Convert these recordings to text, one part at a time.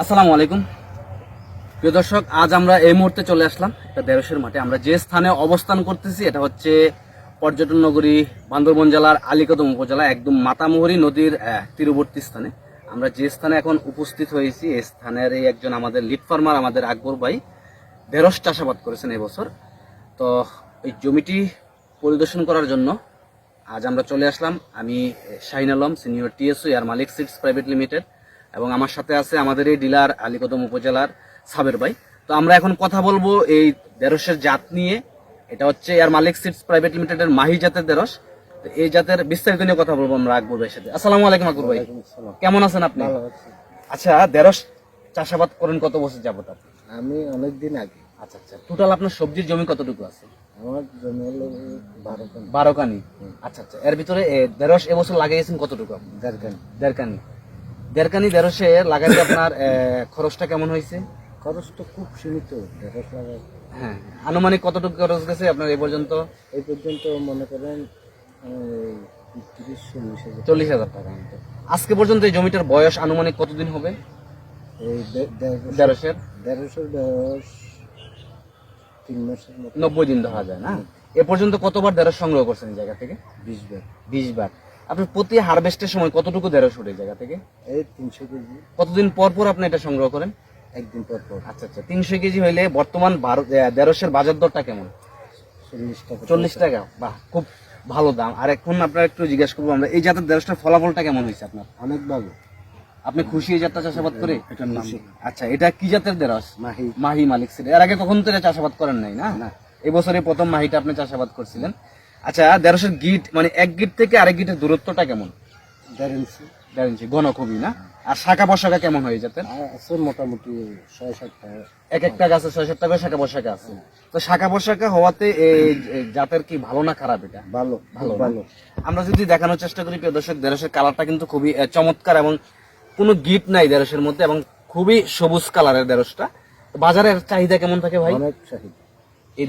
আসসালামু আলাইকুম। প্রিয় দর্শক, আজ আমরা এই মুহূর্তে চলে আসলাম এটা দেড়শের মাঠে। আমরা যে স্থানে অবস্থান করতেছি, এটা হচ্ছে পর্যটন নগরী বান্দরবন জেলার আলীকদম উপজেলা, একদম মাতামুহুরী নদীর তীরবর্তী স্থানে। আমরা যে স্থানে এখন উপস্থিত হয়েছি, এই স্থানের এই একজন আমাদের লিড ফার্মার আমাদের আকবর ভাই, ঢেঁড়স চাষাবাদ করেছেন এবছর তো এই জমিটি পরিদর্শন করার জন্য আজ আমরা চলে আসলাম। আমি শাহিন আলম সিনিয়র টিএসও আর মালিক সিডস প্রাইভেট লিমিটেড এবং আমার সাথে আছে আমাদের এই ডিলার আলীকদম উপজেলার সাবের ভাই। তো আমরা এখন কথা বলব এই দেরসের জাত নিয়ে। এটা হচ্ছে এয়ার মালিক সিডস প্রাইভেট লিমিটেডের মাহি জাতের দেরস এই জাতের বিস্তারিত নিয়ে কথা বলব আমরা আকবর ভাইয়ের সাথে। আসসালামু আলাইকুম আকবর ভাই। কেমন আছেন আপনি? আচ্ছা দেরস চাষাবাদ করেন কত বছর যাবত আপনি? আমি অনেক দিন আগে। আচ্ছা আচ্ছা। টোটাল আপনার সবজির জমি কতটুকু আছে? আমার জমি হলো বারো কান। আচ্ছা আচ্ছা। এর ভিতরে দেড়শ এবছর লাগিয়েছেন কতটুকু আপনি? দেড় কান। দেড় কানি। দেড় কানি দেড়শে লাগাইতে আপনার খরচটা কেমন হয়েছে? খরচ তো খুব সীমিত লাগাই। হ্যাঁ আনুমানিক কতটুকু খরচ গেছে আপনার এই পর্যন্ত? এই পর্যন্ত মনে করেন চল্লিশ হাজার টাকা। আজকে পর্যন্ত এই জমিটার বয়স আনুমানিক কতদিন হবে? এই দেড়শের দেড়শোর বয়স তিন মাসের নব্বই দিন ধরা যায় না? এ পর্যন্ত কতবার দেড়শ সংগ্রহ করছেন এই জায়গা থেকে? বিশ বার। বিশ বার। আপনার প্রতি হারভেস্টের সময় কতটুকু দেড়শ ওঠে এই জায়গা থেকে? এই তিনশো কেজি। কতদিন পর পর আপনি এটা সংগ্রহ করেন? একদিন পর পর। আচ্ছা আচ্ছা। তিনশো কেজি হইলে বর্তমান বারো দেড়শের বাজার দরটা কেমন? চল্লিশ টাকা চল্লিশ টাকা? বাহ খুব ভালো দাম। আর এখন আপনার একটু জিজ্ঞেস করব আমরা এই জাতের দেড়শটার ফলাফলটা কেমন হয়েছে আপনার? অনেক ভালো। আপনি খুশি এই জাতটা চাষাবাদ করে? এটার নাম। আচ্ছা এটা কি জাতের দেড়স মাহি। মাহি মালিক ছিল। এর আগে কখন তো এটা চাষাবাদ করেন নাই না? না। এই প্রথম মাহিটা আপনি চাষাবাদ করছিলেন। আচ্ছা দেড়শের গিট মানে এক গিট থেকে আরেক গিটের দূরত্বটা কেমন? দেড় ইঞ্চি। দেড় ইঞ্চি ঘন খুবই না? আর শাখা কেমন হয়ে যাতেন আছে মোটামুটি ছয় সাত এক একটা গাছে ছয় সাত টাকা শাখা আছে। তো শাখা হওয়াতে এই এই জাতের কি ভালো না খারাপ এটা? ভালো ভালো ভালো। আমরা যদি দেখানোর চেষ্টা করি প্রিয় দর্শক দেড়শের কালারটা কিন্তু খুবই চমৎকার এবং কোনো গিট নাই দেড়শের মধ্যে এবং খুবই সবুজ কালারের দেড়শটা। বাজারের চাহিদা কেমন থাকে ভাই? অনেক চাহিদা। এই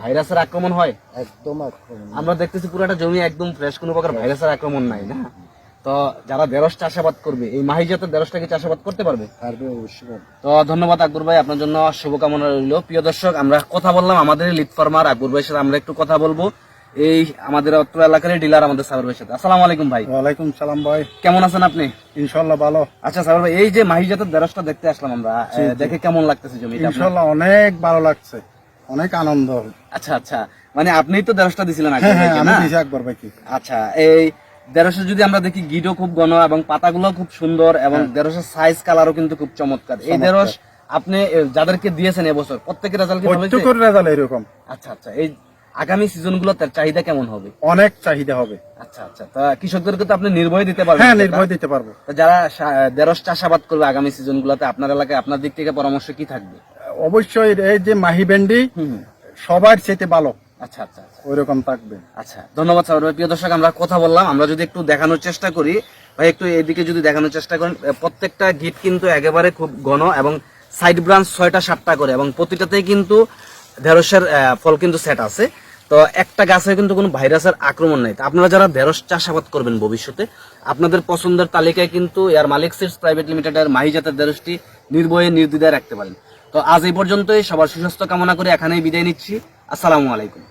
ভাইরাসের আক্রমণ হয়? একদম আক্রমণ। আমরা দেখতেছি পুরোটা জমি একদম ফ্রেশ কোনো প্রকার ভাইরাসের আক্রমণ নাই না? তো যারা চাষাবাদ করবে এই মাহি জাতের চাষাবাদ করতে পারবে? পারবে অবশ্যই। তো ধন্যবাদ আকবর ভাই আপনার জন্য শুভকামনা রইল। প্রিয় দর্শক আমরা কথা বললাম আমাদের লিড ফার্মার আকবর ভাইয়ের সাথে আমরা একটু কথা বলব। এই আমাদের অত্র এলাকার ডিলার আমাদের সাবর ভাইয়ের সাথে। আসসালামু আলাইকুম ভাই। ওয়ালাইকুম সালাম ভাই। কেমন আছেন আপনি? ইনশাল্লাহ ভালো। আচ্ছা সাবর ভাই এই যে মাহি জাতের দেড়শটা দেখতে আসলাম আমরা দেখে কেমন লাগতেছে জমিটা আপনার? ইনশাল্লাহ অনেক ভালো লাগছে। অনেক আনন্দ। আচ্ছা আচ্ছা। মানে আপনিই তো দেড়শটা দিছিলেন হ্যাঁ হ্যাঁ ভাইকে, আমি দিছি একবার ভাইকে। আচ্ছা এই দেড়শো যদি আমরা দেখি গিডও খুব ঘন এবং পাতাগুলো খুব সুন্দর এবং দেড়শোর সাইজ কালারও কিন্তু খুব চমৎকার। এই দেড়শ আপনি যাদেরকে দিয়েছেন এবছর প্রত্যেকের রেজাল্ট কি প্রত্যেকের রেজাল্ট এরকম। আচ্ছা আচ্ছা। এই আগামী সিজন গুলোতে চাহিদা কেমন হবে? অনেক চাহিদা হবে। আচ্ছা আচ্ছা। তা কৃষকদেরকে তো আপনি নির্ভয় দিতে পারবেন হ্যাঁ নির্ভয় দিতে পারব। যারা দেড়শ চাষাবাদ করবে আগামী সিজন গুলোতে আপনার এলাকায় আপনার দিক থেকে পরামর্শ কি থাকবে? অবশ্যই এই যে মাহি ভেন্ডি সবার চেতে ভালো। আচ্ছা আচ্ছা আচ্ছা। ওইরকম থাকবে। আচ্ছা ধন্যবাদ স্যার। প্রিয় দর্শক আমরা কথা বললাম। আমরা যদি একটু দেখানোর চেষ্টা করি ভাই একটু এদিকে যদি দেখানোর চেষ্টা করেন প্রত্যেকটা গিট কিন্তু একেবারে খুব ঘন এবং সাইড ব্রাঞ্চ ছয়টা সাতটা করে এবং প্রতিটাতেই কিন্তু ঢেঁড়সের ফল কিন্তু সেট আছে। তো একটা গাছে কিন্তু কোনো ভাইরাসের আক্রমণ নেই। আপনারা যারা ঢেঁড়স চাষাবাদ করবেন ভবিষ্যতে আপনাদের পছন্দের তালিকায় কিন্তু এয়ার মালিক সিডস প্রাইভেট লিমিটেডের মাহি জাতের ঢেঁড়সটি নির্ভয়ে নির্দ্বিধায় রাখতে পারেন। তো আজ এই পর্যন্তই। সবার সুস্বাস্থ্য কামনা করে এখানেই বিদায় নিচ্ছি। আসসালামু আলাইকুম।